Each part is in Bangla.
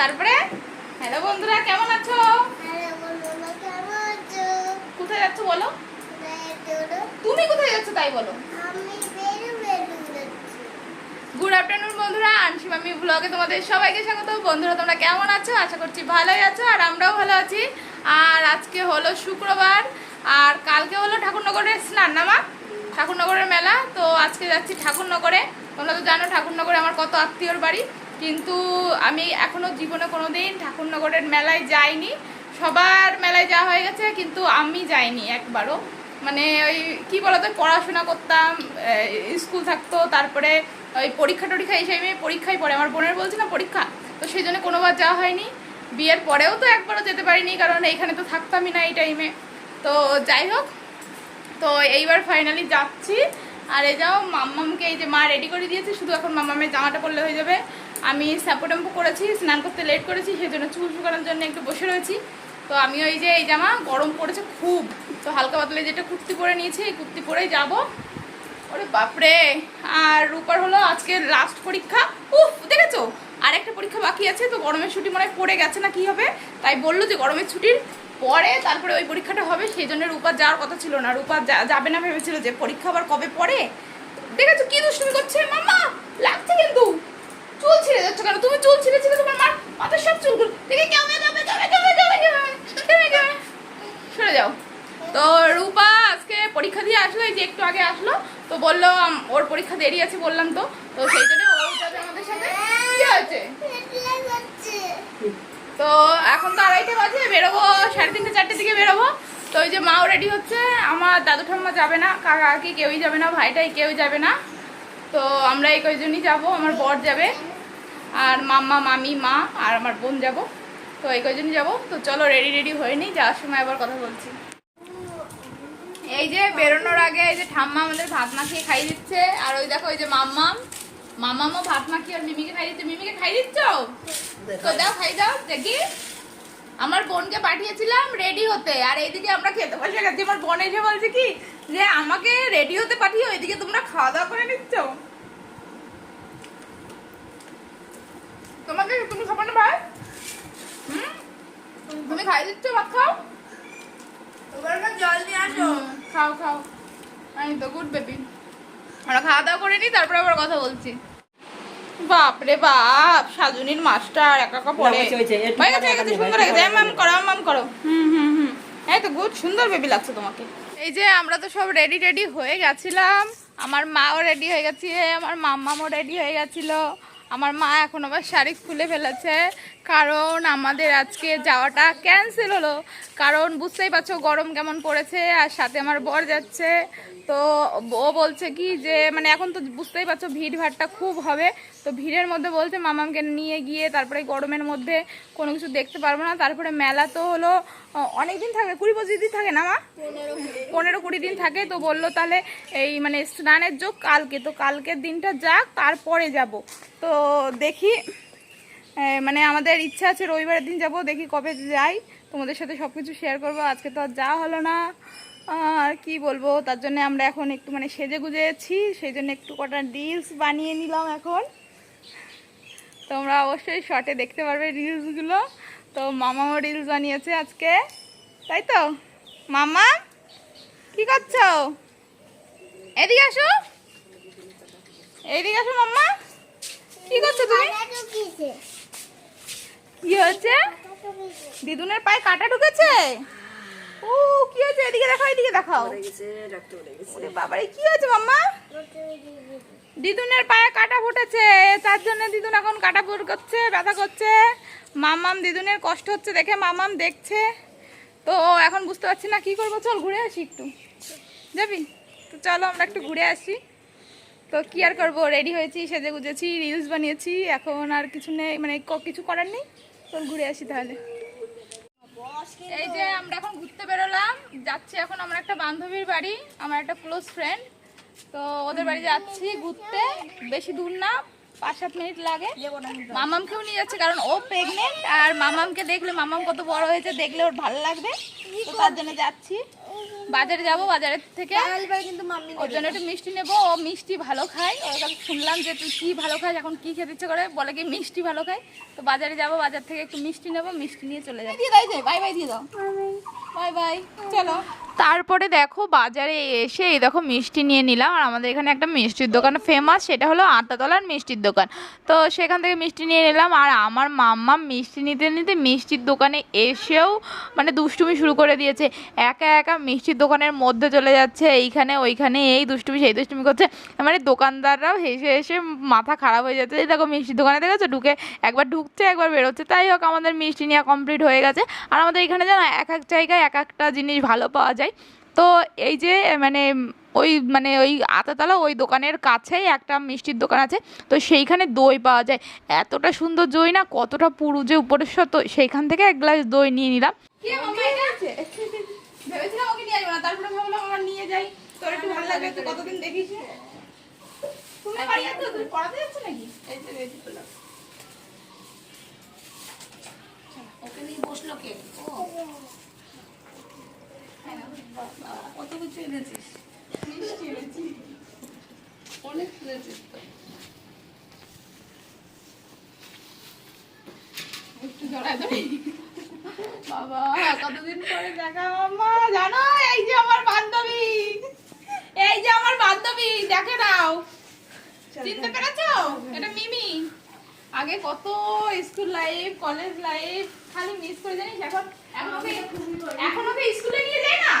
তারপরে? হ্যালো বন্ধুরা কেমন আছো? আরে বন্ধুরা কেমন আছো? কোথায় যাচ্ছ বলো? তুমি কোথায় যাচ্ছ তাই বলো। আমি বেরো বেরো যাচ্ছি। গুড আফটারনুন বন্ধুরা আনসি মামি ব্লগে তোমাদের সবাইকে স্বাগত। বন্ধুরা তোমরা কেমন আছো? আশা করছি ভালোই আছো আর আমরাও ভালো আছি। আর আজকে হলো শুক্রবার আর কালকে হলো ঠাকুরনগরের স্নান না মা? ঠাকুরনগরের মেলা তো আজকে যাচ্ছি ঠাকুরনগরে। তোমরা তো জানো ঠাকুরনগরে আমার কত আত্মীয়র বাড়ি। কিন্তু আমি এখনও জীবনে কোনো দিন ঠাকুরনগরের মেলায় যাইনি। সবার মেলায় যাওয়া হয়ে গেছে, কিন্তু আমি যাইনি একবারও। মানে ওই কি বলতো, পড়াশোনা করতাম স্কুল থাকতো, তারপরে ওই পরীক্ষা টরীক্ষা এই টাইমে পরীক্ষায় পড়ে। আমার বোনের বলছে, না, পরীক্ষা। তো সেই জন্য কোনোবার যাওয়া হয়নি। বিয়ের পরেও তো একবারও যেতে পারিনি, কারণ এইখানে তো থাকতামই না এই টাইমে। তো যাই হোক, তো এইবার ফাইনালি যাচ্ছি। আর এই যাও, মাম্মামকে এই যে মা রেডি করে দিয়েছে, শুধু এখন মাম্মামের জামাটা পরলে হয়ে যাবে। আমি স্যাপো ট্যাম্পো করেছি, স্নান করতে লেট করেছি সেই জন্য চুল শুকানোর জন্য একটু বসে রয়েছি। তো আমি ওই যে, এই জামা গরম পড়েছে খুব। তো হালকা পাতলা যেটা কুর্তি পরে নিয়েছি, এই কুর্তি পরেই যাব। ওরে বাপরে! আর রূপার হলো আজকে লাস্ট পরীক্ষা। উফ, দেখেছ? আর একটা পরীক্ষা বাকি আছে, তো গরমের ছুটি মনে পড়ে গেছে না কি হবে? তাই বলল যে গরমের ছুটির পরে তারপরে ওই পরীক্ষাটা হবে সেই জন্য রূপার যাওয়ার কথা ছিল না। রূপা যাবে না ভেবেছিল যে পরীক্ষা আবার কবে পড়ে? দেখেছ কি দুষ্টুমি করছে? মামা লাগছে কিন্তু চুল ছিঁড়ে যাচ্ছে কেন তুমি চুল ছিঁড়ে ছিঁড়ে তোমার মার মাথার সব চুলগুলো দেখে কেমন কেমন কেমন কেমন কেমন কেমন কেমন সরে যাও তো রূপা আজকে পরীক্ষা দিয়ে আসলো, এই যে একটু আগে আসলো, তো বলল ওর পরীক্ষা দেরি আছে বললাম তো। তো সেই জন্য ও যাবে আমাদের সাথে। কি হয়েছে? তো এখন তো আড়াইটে বাজে, বেরোবো সাড়ে তিনটে চারটের দিকে বেরোবো। তো ওই যে মাও রেডি হচ্ছে, আমার দাদু ঠাম্মা যাবে না, কাকা কাকি কেউই যাবে না, ভাইটাই কেউ যাবে না। তো আমরা এই কয়জনই যাব, আমার বর যাবে, আর মাম্মা, মামি, মা, আর আমার বোন যাব। তো এই কয়জনই যাব। তো চলো রেডি রেডি হয়ে নিই, যাওয়ার সময় আবার কথা বলছি। এই যে বেরোনোর আগে এই যে ঠাম্মা আমাদের ভাত মাখিয়ে খাই দিচ্ছে, আর ওই দেখো ওই যে মাম্মাম। মাম্মামও ভাত মাখিয়ে আর মিমিকে খাই দিচ্ছে। মিমিকে খাই দিচ্ছ? তো দাও, খাই দাও, দেখি। আমার বোনকে পাঠিয়েছিলাম রেডি হতে, আর এইদিকে আমরা খেতে বসে গেছি। আমার বোন এসে বলছে কি, যে আমাকে রেডি হতে পাঠিয়ে ওইদিকে তোমরা খাওয়া দাওয়া করে নিচ্ছ? তোমাকে তুমি খাব না ভাই? হুম? তুমি খাই দিচ্ছ ভাত খাও? খাও খাও। আমি তো গুড বেবি আমরা খাওয়া দাওয়া করে নিই তারপরে আবার কথা বলছি। বাপ রে বাপ সাজুনির মাস্টার একা একা পড়ে। হয়ে গেছে হয়ে গেছে সুন্দর হয়ে গেছে। করো মাম করো। হুম হুম হুম। এই তো গুড সুন্দর বেবি লাগছে তোমাকে। এই যে আমরা তো সব রেডি রেডি হয়ে গেছিলাম। আমার মাও রেডি হয়ে গেছে আমার মাম্মামও রেডি হয়ে গেছিল। আমার মা এখন আবার শাড়ি খুলে ফেলেছে। কারণ আমাদের আজকে যাওয়াটা ক্যান্সেল হলো। কারণ বুঝতেই পারছ গরম কেমন পড়েছে আর সাথে আমার বর যাচ্ছে। তো ও বলছে কি যে মানে এখন তো বুঝতেই পারছ ভিড় ভাড়টা খুব হবে। তো ভিড়ের মধ্যে বলছে মামামকে নিয়ে গিয়ে তারপরে গরমের মধ্যে কোনো কিছু দেখতে পারব না। তারপরে মেলা তো হলো অনেক দিন থাকে, কুড়ি পঁচিশ দিন থাকে না মা? পনেরো কুড়ি দিন থাকে। তো বলল তাহলে এই মানে স্নানের যোগ কালকে। তো কালকের দিনটা যাক, তারপরে যাব। তো দেখি মানে আমাদের ইচ্ছা আছে রবিবারের দিন যাব, দেখি কবে যাই। তোমাদের সাথে সব কিছু শেয়ার করব। আজকে তো আর যাওয়া হলো না। আর কি বলব, তার জন্য আমরা এখন একটু মানে সেজে গুজেছি সেই জন্য একটু কটা রিলস বানিয়ে নিলাম এখন। তোমরা অবশ্যই শর্টে দেখতে পারবে রিলসগুলো তো মামাও রিলস বানিয়েছে আজকে। তাই তো? মামা কি করছ? এদিকে আসো। এদিকে আসো মাম্মা। কি করছ তুমি? কি হয়েছে? দিদুনের পায়ে কাটা ঢুকেছে? ও কি হয়েছে? এদিকে দেখাও এদিকে দেখাও। বাবারে কি হয়েছে মাম্মা? দিদুনের পায়ে কাটা ফুটেছে। তার জন্য দিদুন এখন কাটা ফুট করছে, ব্যথা করছে। মামাম দিদুনের কষ্ট হচ্ছে দেখে মামাম দেখছে। তো এখন বুঝতে পারছি না কি করব। চল ঘুরে আসি একটু। যাবি? তো চলো আমরা একটু ঘুরে আসি। তো কি আর করব? রেডি হয়েছি, সেজে গুজেছি রিলস বানিয়েছি। এখন আর কিছু নেই মানে কিছু করার নেই। চল ঘুরে আসি তাহলে। এই যে আমরা এখন ঘুরতে বেরোলাম। যাচ্ছি এখন আমার একটা বান্ধবীর বাড়ি, আমার একটা ক্লোজ ফ্রেন্ড তো ওদের বাড়ি যাচ্ছি ঘুরতে। বেশি দূর না, পাঁচ সাত মিনিট লাগে। মামামকেও নিয়ে যাচ্ছে কারণ ও প্রেগনেন্ট আর মামামকে দেখলে, মামাম কত বড় হয়েছে, দেখলে ওর ভালো লাগবে। তার জন্য যাচ্ছি। বাজারে যাব বাজারের থেকে কিন্তু মাম্মি ওর জন্য একটু মিষ্টি নেব। ও মিষ্টি ভালো খায়। শুনলাম যে তুই কী ভালো খাস এখন কী খেতে ইচ্ছে করে? বলে কি মিষ্টি ভালো খায়। তো বাজারে যাব বাজার থেকে একটু মিষ্টি নেব মিষ্টি নিয়ে চলে যাব। বাই বাই দিয়ে দাও। বাই বাই চলো। তারপরে দেখো বাজারে এসে এই দেখো মিষ্টি নিয়ে নিলাম। আর আমাদের এখানে একটা মিষ্টির দোকান ফেমাস সেটা হলো আটাতলার মিষ্টির দোকান। তো সেখান থেকে মিষ্টি নিয়ে নিলাম। আর আমার মাম্মা মিষ্টি নিতে নিতে মিষ্টির দোকানে এসেও মানে দুষ্টুমি শুরু করে দিয়েছে। একা একা মিষ্টির দোকানের মধ্যে চলে যাচ্ছে, এইখানে ওইখানে, এই দুষ্টুমি, সেই দুষ্টুমি করছে। মানে দোকানদাররাও হেসে হেসে মাথা খারাপ হয়ে যাচ্ছে। এই দেখো মিষ্টির দোকানে দেখেছ? ঢুকে একবার ঢুকছে, একবার বেরোচ্ছে। তাই হোক, আমাদের মিষ্টি নেওয়া কমপ্লিট হয়ে গেছে। আর আমাদের এখানে যেন এক এক জায়গায় এক একটা জিনিস ভালো পাওয়া যায়। তো এই যে মানে ওই মানে ওই আতাতলা ওই দোকানের কাছেই একটা মিষ্টির দোকান আছে। তো সেইখানে দই পাওয়া যায়। এতটা সুন্দর দই না, কতটা পুরু যে উপরের তো সেইখান থেকে এক গ্লাস দই নিয়ে নিলাম। মামা আছে তারপরে ভাবলাম আমার নিয়ে যাই। তোর একটু ভালো লাগবে তুই কতদিন দেখিস? তুমি বাড়ি তুই পড়াতে যাচ্ছ নাকি? এই যে রেডি করলাম ওকে নিয়ে বসল কে? ও। বাবা, কত কিছু এনেছিস? মিষ্টি এনেছি। অনেক এনেছিস তো। একটু ধরি বাবা কতদিন পরে দেখা মাম্মা জানো এই যে আমার বান্ধবী এই যে আমার বান্ধবী দেখে নাও। চিনতে পেরেছ? এটা মিমি। আগে কত স্কুল লাইফ কলেজ লাইফ খালি মিস করে জানিস? এখন এখন ওকে এখন ওকে স্কুলে নিয়ে যায় না?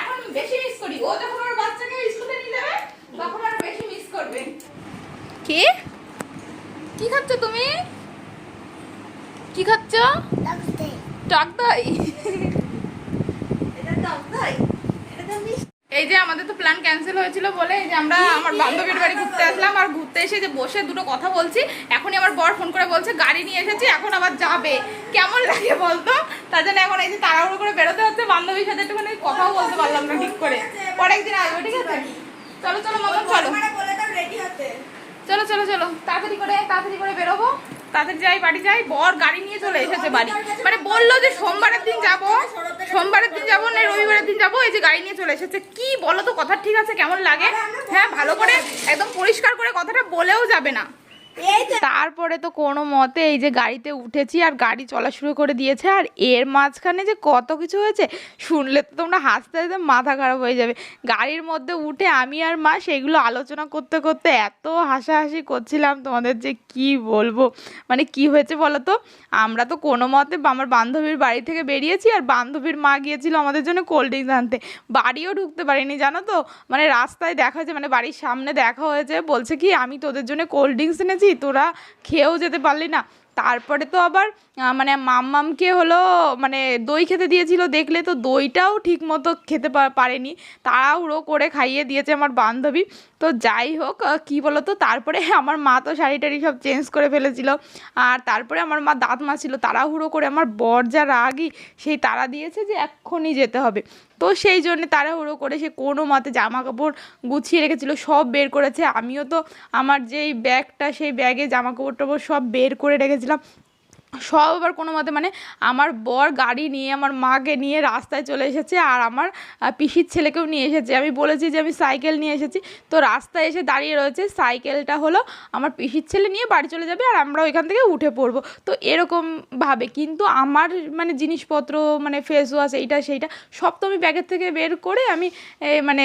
এখন বেশি মিস করি। ও যখন ওর বাচ্চাকে স্কুলে নিয়ে যাবে তখন আরও বেশি মিস করবে। কি? কি খাচ্ছ তুমি? কি খাচ্ছ? টক দই এটা দাও তাই এটা তো মিষ্টি এই যে আমাদের তো প্ল্যান ক্যান্সেল হয়েছিল বলে এই যে আমরা আমার বান্ধবীর বাড়ি ঘুরতে আসলাম আর ঘুরতে এসে যে বসে দুটো কথা বলছি এখনই আমার বর ফোন করে বলছে গাড়ি নিয়ে এসেছি এখন আবার যাবে। কেমন লাগে বলতো? তার জন্য এখন এই যে তাড়াহুড়ো করে বেরোতে হচ্ছে বান্ধবীর সাথে একটুখানি কথাও বলতে পারলাম না ঠিক করে। পরে একদিন আসবে ঠিক আছে? চলো চলো মামা চলো। চলো চলো চলো। তাড়াতাড়ি করে তাড়াতাড়ি করে বেরোবো। তাড়াতাড়ি যাই বাড়ি যাই। বর গাড়ি নিয়ে চলে এসেছে বাড়ি। মানে বলল যে সোমবারের দিন যাব সোমবারের দিন যাব না রবিবারের দিন যাব এই যে গাড়ি নিয়ে চলে এসেছে। কি বলো তো কথা ঠিক আছে? কেমন লাগে? হ্যাঁ ভালো করে একদম পরিষ্কার করে কথাটা বলেও যাবে না। তারপরে তো কোনো মতে এই যে গাড়িতে উঠেছি আর গাড়ি চলা শুরু করে দিয়েছে আর এর মাঝখানে যে কত কিছু হয়েছে, শুনলে তো তোমরা হাসতে হাসতে মাথা খারাপ হয়ে যাবে। গাড়ির মধ্যে উঠে আমি আর মা সেগুলো আলোচনা করতে করতে এত হাসাহাসি করছিলাম তোমাদের যে কি বলব? মানে কি হয়েছে বলো তো? আমরা তো কোনো মতে আমার বান্ধবীর বাড়ি থেকে বেরিয়েছি আর বান্ধবীর মা গিয়েছিল আমাদের জন্য কোল্ড ড্রিঙ্কস আনতে। বাড়িও ঢুকতে পারিনি, জানো তো? মানে রাস্তায় দেখা হয়েছে মানে বাড়ির সামনে দেখা হয়েছে, বলছে কি, আমি তোদের জন্য কোল্ড ড্রিঙ্কস এনেছি তোরা খেয়েও যেতে পারলি না। তারপরে তো আবার মানে মাম্মামকে হলো মানে দই খেতে দিয়েছিল। দেখলে তো দইটাও ঠিক মতো খেতে পারেনি পারেনি। তাড়াহুড়ো করে খাইয়ে দিয়েছে আমার বান্ধবী। তো যাই হোক কি বলো তো তারপরে আমার মা তো শাড়ি টাড়ি সব চেঞ্জ করে ফেলেছিল। আর তারপরে আমার মা দাঁত মাছিল তাড়াহুড়ো করে আমার বর যা রাগই সেই তাড়া দিয়েছে যে এক্ষুনি যেতে হবে। তো সেই জন্য তাড়াহুড়ো করে সে কোনো মতে জামা কাপড় গুছিয়ে রেখেছিল, সব বের করেছে। আমিও তো আমার যেই ব্যাগটা, সেই ব্যাগে জামা কাপড় টাপড় সব বের করে রেখেছিলাম। সব আবার কোনো মতে মানে আমার বর গাড়ি নিয়ে, আমার মাকে নিয়ে রাস্তায় চলে এসেছে আর আমার পিসির ছেলেকেও নিয়ে এসেছে। আমি বলেছি যে আমি সাইকেল নিয়ে এসেছি। তো রাস্তায় এসে দাঁড়িয়ে রয়েছে। সাইকেলটা হলো আমার পিসির ছেলে নিয়ে বাড়ি চলে যাবে আর আমরা ওইখান থেকে উঠে পড়ব। তো এরকমভাবে কিন্তু আমার মানে জিনিসপত্র মানে ফেস ওয়াশ এইটা সেইটা সব তো আমি ব্যাগের থেকে বের করে আমি মানে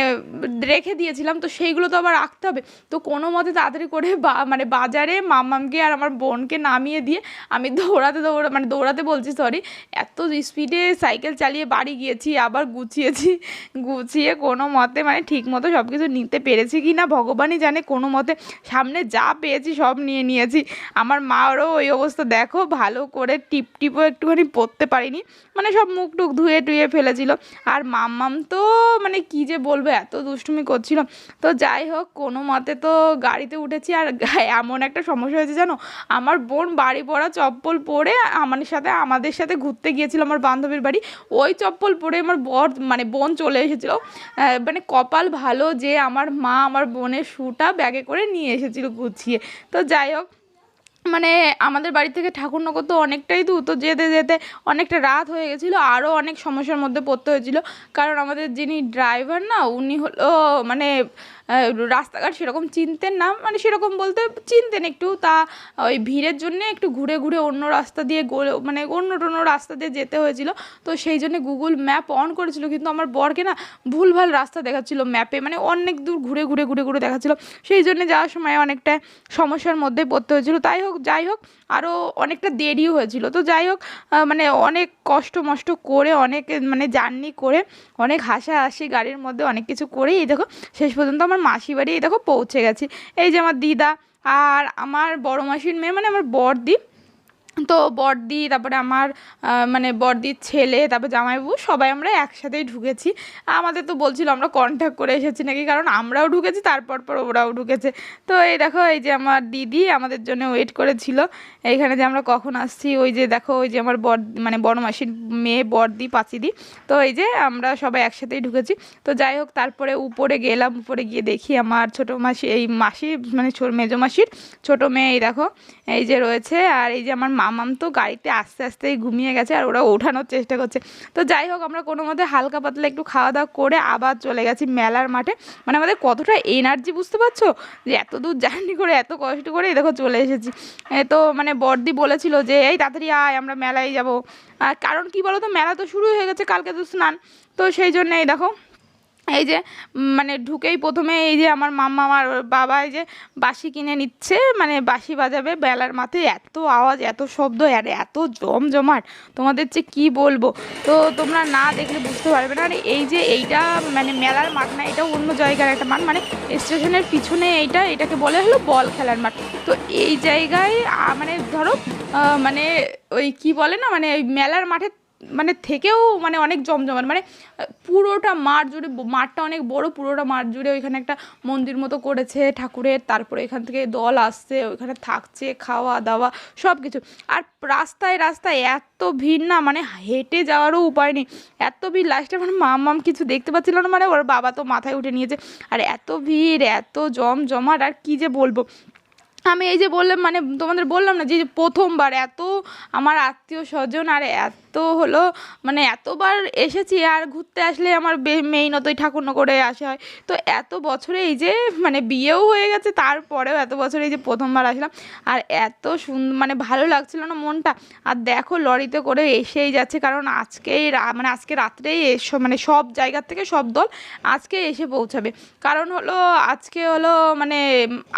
রেখে দিয়েছিলাম। তো সেইগুলো তো আবার রাখতে হবে। তো কোনো মতে তাড়াতাড়ি করে বা মানে বাজারে মামামকে আর আমার বোনকে নামিয়ে দিয়ে আমি দৌড়াতে দৌড়া মানে দৌড়াতে বলছি সরি এত স্পিডে সাইকেল চালিয়ে বাড়ি গিয়েছি, আবার গুছিয়েছি, গুছিয়ে কোনো মতে মানে ঠিক মতো সব কিছু নিতে পেরেছি কি না ভগবানই জানে কোনো মতে, সামনে যা পেয়েছি সব নিয়ে নিয়েছি। আমার মারও ওই অবস্থা, দেখো, ভালো করে টিপ টিপও একটুখানি পরতে পারিনি মানে সব মুখ টুক ধুয়ে টুয়ে ফেলেছিল। আর মাম্মাম তো মানে কি যে বলব, এত দুষ্টুমি করছিল। তো যাই হোক, কোনো মতে তো গাড়িতে উঠেছি, আর এমন একটা সমস্যা হয়েছে জানো, আমার বোন বাড়ি পড়া চপ্পল পরে আমার সাথে, আমাদের সাথে ঘুরতে গিয়েছিল আমার বান্ধবীর বাড়ি। ওই চপ্পল পরে আমার বর মানে বোন চলে এসেছিল। মানে কপাল ভালো যে আমার মা আমার বোনের শ্যুটা ব্যাগে করে নিয়ে এসেছিল গুছিয়ে। তো যাই হোক মানে আমাদের বাড়ি থেকে ঠাকুরনগর তো অনেকটাই দূর। তো যেতে যেতে অনেকটা রাত হয়ে গেছিল আরও অনেক সমস্যার মধ্যে পড়তে হয়েছিল। কারণ আমাদের যিনি ড্রাইভার না, উনি হলো মানে রাস্তাঘাট সেরকম চিনতেন না মানে সেরকম বলতে চিনতেন একটু, তা ওই ভিড়ের জন্য একটু ঘুরে ঘুরে অন্য রাস্তা দিয়ে গোলে মানে অন্য টন্য রাস্তা দিয়ে যেতে হয়েছিল। তো সেই জন্য গুগল ম্যাপ অন করেছিল, কিন্তু আমার বরকে না ভুলভাল রাস্তা দেখাচ্ছিল ম্যাপে মানে অনেক দূর ঘুরে ঘুরে ঘুরে ঘুরে দেখাচ্ছিল। সেই জন্য যাওয়ার সময় অনেকটা সমস্যার মধ্যে পড়তে হয়েছিল। তাই হোক, যাই হোক আরও অনেকটা দেরিও হয়েছিল। তো যাই হোক মানে অনেক কষ্ট মষ্ট করে, অনেক মানে জার্নি করে, অনেক হাসাহাসি গাড়ির মধ্যে অনেক কিছু করেই দেখো, শেষ পর্যন্ত আমার মাসি বাড়ি এই দেখো পৌঁছে গেছি। এই যে আমার দিদা আর আমার বড় মাসির মেয়ে মানে আমার বড়দি তো বড়দি তারপরে আমার মানে বড়দির ছেলে, তারপর জামাইবাবু, সবাই আমরা একসাথেই ঢুকেছি। আমাদের তো বলছিল আমরা কন্ট্যাক্ট করে এসেছি নাকি, কারণ আমরাও ঢুকেছি, তারপর পর ওরাও ঢুকেছে। তো এই দেখো, এই যে আমার দিদি আমাদের জন্য ওয়েট করেছিল। এইখানে যে আমরা কখন আসছি, ওই যে দেখো, ওই যে আমার বর মানে বড় মাসির মেয়ে বড়দি পাচিদি। তো এই যে আমরা সবাই একসাথেই ঢুকেছি। তো যাই হোক, তারপরে উপরে গেলাম, উপরে গিয়ে দেখি আমার ছোটো মাসি, এই মাসি মানে মেজো মাসির ছোটো মেয়ে, এই দেখো, এই যে রয়েছে। আর এই যে আমার মামাম তো গাড়িতে আস্তে আস্তেই ঘুমিয়ে গেছে আর ওরা ওঠানোর চেষ্টা করছে। তো যাই হোক, আমরা কোনো মতে হালকা পাতলা একটু খাওয়া দাওয়া করে আবার চলে গেছি মেলার মাঠে। মানে আমাদের কতটা এনার্জি বুঝতে পারছ? যে এত দূর জার্নি করে, এত কষ্ট করে দেখো চলে এসেছি। তো মানে বর্দি বলেছিল যে, এই তাড়াতাড়ি আয়, আমরা মেলায় যাব। কারণ কি বলো তো মেলা তো শুরু হয়ে গেছে কালকে তো স্নান। তো সেই জন্য এই দেখো এই যে মানে ঢুকেই প্রথমে এই যে আমার মাম্মা, আমার বাবা এই যে বাঁশি কিনে নিচ্ছে মানে বাঁশি বাজাবে বেলার মাথায় এত আওয়াজ, এত শব্দ, আর এত জমজমাট। তোমাদের যে কি বলব? তো তোমরা না দেখলে বুঝতে পারবে না। আর এই যে এইটা মানে মেলার মাঠ না, এটা অন্য জায়গার একটা মাঠ। মানে স্টেশনের পিছনে এইটা, এটাকে বলে হলো বল খেলার মাঠ। তো এই জায়গায় মানে ধরো মানে ওই কি বলে না মানে মেলার মাঠে মানে থেকেও মানে অনেক জমজমাট মানে পুরোটা মাঠ জুড়ে মাঠটা অনেক বড়, পুরোটা মাঠ জুড়ে ওইখানে একটা মন্দির মতো করেছে ঠাকুরের, তারপরে এখান থেকে দল আসছে, ওইখানে থাকছে, খাওয়া দাওয়া সব কিছু আর রাস্তায় রাস্তায় এত ভিড় না মানে হেঁটে যাওয়ারও উপায় নেই। এত ভিড় লাস্টে মানে মাম মাম কিছু দেখতে পাচ্ছিল না মানে ওর বাবা তো মাথায় উঠে নিয়েছে। আর এত ভিড়, এত জম জমাট আর কি যে বলব? আমি এই যে বললাম মানে তোমাদের বললাম না যে প্রথমবার, এত আমার আত্মীয় স্বজন আর এত হলো মানে এতবার এসেছি আর ঘুরতে আসলে আমার মেইনতই ঠাকুরনগরে আসা হয়। তো এত বছরে এই যে মানে বিয়েও হয়ে গেছে, তারপরেও এত বছরে এই যে প্রথমবার আসলাম। আর এত সুন্দর মানে ভালো লাগছিল না মনটা। আর দেখো লরিতে করে এসেই যাচ্ছে, কারণ আজকেই মানে আজকে রাত্রেই এসো মানে সব জায়গার থেকে সব দল আজকে এসে পৌঁছাবে। কারণ হলো, আজকে হলো মানে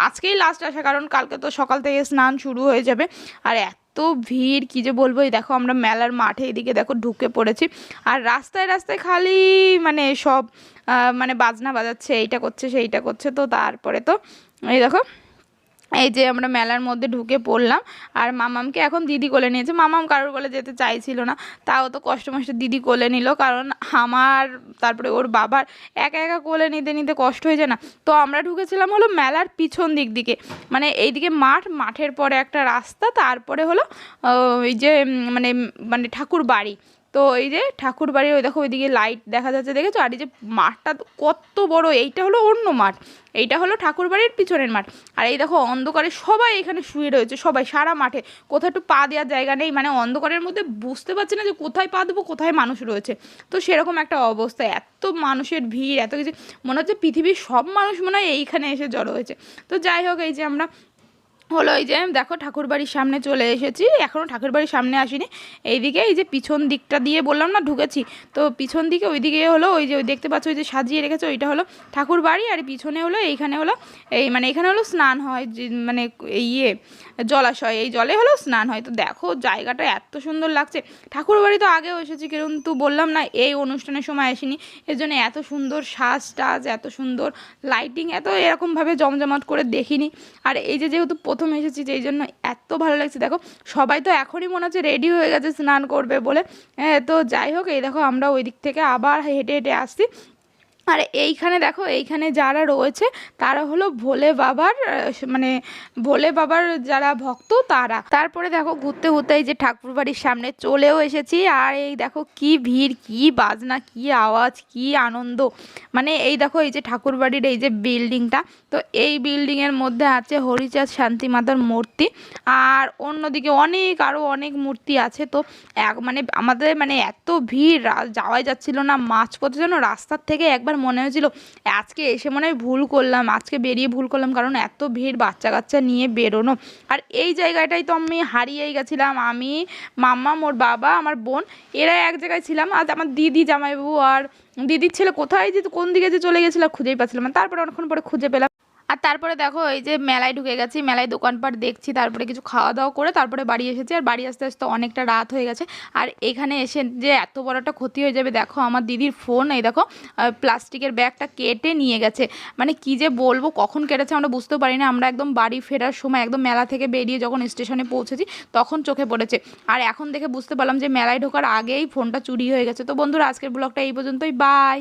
আজকেই লাস্ট আসা, কারণ কালকে তো সকাল থেকে স্নান শুরু হয়ে যাবে। আর এত ভিড়, কী যে বলব? এই দেখো আমরা মেলার মাঠে এদিকে দেখো ঢুকে পড়েছি। আর রাস্তায় রাস্তায় খালি মানে সব মানে বাজনা বাজাচ্ছে, এইটা করছে, সেইটা করছে, তো তারপরে তো, এই দেখো এই যে আমরা মেলার মধ্যে ঢুকে পড়লাম আর মামামকে এখন দিদি কোলে নিয়েছে মামাম কারোর কোলে যেতে চাইছিল না, তাও তো কষ্ট মষ্ট দিদি কোলে নিল, কারণ আমার, তারপরে ওর বাবার একা একা কোলে নিতে নিতে কষ্ট হয়ে যায় না। তো আমরা ঢুকেছিলাম হলো মেলার পিছন দিক দিকে মানে এইদিকে মাঠ, মাঠের পরে একটা রাস্তা, তারপরে হলো ওই যে মানে মানে ঠাকুর বাড়ি তো এই যে ঠাকুর বাড়ির ওই দেখো ওইদিকে লাইট দেখা যাচ্ছে, দেখেছ? আর এই যে মাঠটা কত বড়, এইটা হলো অন্য মাঠ, এইটা হলো ঠাকুর বাড়ির পিছনের মাঠ। আর এই দেখো, অন্ধকারে সবাই এখানে শুয়ে রয়েছে, সবাই সারা মাঠে কোথাও একটু পা দেওয়ার জায়গা নেই মানে অন্ধকারের মধ্যে বুঝতে পারছি না যে কোথায় পা দেবো, কোথায় মানুষ রয়েছে। তো সেরকম একটা অবস্থা, এত মানুষের ভিড়, এত কিছু, মনে হচ্ছে পৃথিবীর সব মানুষ মনে হয় এইখানে এসে জড়ো হয়েছে। তো যাই হোক, এই যে আমরা হলো এই যে, দেখো ঠাকুর বাড়ির সামনে চলে এসেছি। এখনও ঠাকুর বাড়ির সামনে আসিনি। এইদিকে এই যে পিছন দিকটা দিয়ে বললাম না, ঢুকেছি। তো পিছন দিকে ওইদিকে হলো ওই যে, ওই দেখতে পাচ্ছ ওই যে সাজিয়ে রেখেছে, ওইটা হলো ঠাকুর বাড়ি। আর পিছনে হলো এইখানে হলো এই মানে এখানে হলো স্নান হয় মানে ইয়ে জলাশয়, এই জলে হলো স্নান হয়। তো দেখো, জায়গাটা এত সুন্দর লাগছে। ঠাকুর বাড়ি তো আগেও এসেছি কিন্তু বললাম না, এই অনুষ্ঠানের সময় আসিনি। এর জন্য এত সুন্দর সাজ টাজ, এত সুন্দর লাইটিং এত এরকমভাবে জমজমাট করে দেখিনি। আর এই যে যেহেতু প্রথম এসেছি যেই জন্য এত ভালো লাগছে। দেখো, সবাই তো এখনই মনে হচ্ছে রেডি হয়ে গেছে, স্নান করবে বলে। হ্যাঁ তো যাই হোক, এই দেখো আমরা ওই দিক থেকে আবার হেঁটে হেঁটে আসছি। আর এইখানে দেখো, এইখানে যারা রয়েছে, তারা হলো ভোলে বাবার মানে ভোলে বাবার যারা ভক্ত, তারা। তারপরে দেখো, ঘুরতে ঘুরতে এই যে ঠাকুর বাড়ির সামনে চলেও এসেছি। আর এই দেখো, কি ভিড়, কি বাজনা, কি আওয়াজ, কি আনন্দ। মানে এই দেখো, এই যে ঠাকুর বাড়ির এই যে বিল্ডিংটা, তো এই বিল্ডিংয়ের মধ্যে আছে হরিচাঁদ শান্তি মাতার মূর্তি। আর অন্যদিকে অনেক আরও অনেক মূর্তি আছে। তো এক মানে আমাদের মানে এত ভিড় যাওয়াই যাচ্ছিল না। মাঝপথে যেন রাস্তার থেকে একবার মনে হয়েছিল, আজকে এসে মনে হয় ভুল করলাম, আজকে বেরিয়ে ভুল করলাম, কারণ এত ভিড় বাচ্চা কাচ্চা নিয়ে বেরোনো। আর এই জায়গাটাই তো আমি হারিয়েই গেছিলাম। আমি, মাম্মা, মোর বাবা, আমার বোন এরা এক জায়গায় ছিলাম। আর আমার দিদি, জামাইবাবু আর দিদির ছেলে কোথায় যে, কোন দিকে যে চলে গেছিলাম খুঁজেই পাচ্ছিলাম তারপরে অনেকক্ষণ পরে খুঁজে পেলাম। আর তারপরে দেখো, এই যে মেলায় ঢুকে গেছি, মেলায় দোকানপাট দেখছি, তারপরে কিছু খাওয়া দাওয়া করে তারপরে বাড়ি এসেছি। আর বাড়ি আসতে আসতে অনেকটা রাত হয়ে গেছে। আর এখানে এসে যে এত বড় একটা ক্ষতি হয়ে যাবে, দেখো আমার দিদির ফোন এই দেখো প্লাস্টিকের ব্যাগটা কেটে নিয়ে গেছে। মানে কি যে বলব, কখন কেটেছে আমরা বুঝতেও পারি না। আমরা একদম বাড়ি ফেরার সময় একদম মেলা থেকে বেরিয়ে যখন স্টেশনে পৌঁছেছি, তখন চোখে পড়েছে। আর এখন দেখে বুঝতে পারলাম যে মেলায় ঢোকার আগেই ফোনটা চুরি হয়ে গেছে। তো বন্ধুরা, আজকের ব্লগটা এই পর্যন্তই। বাই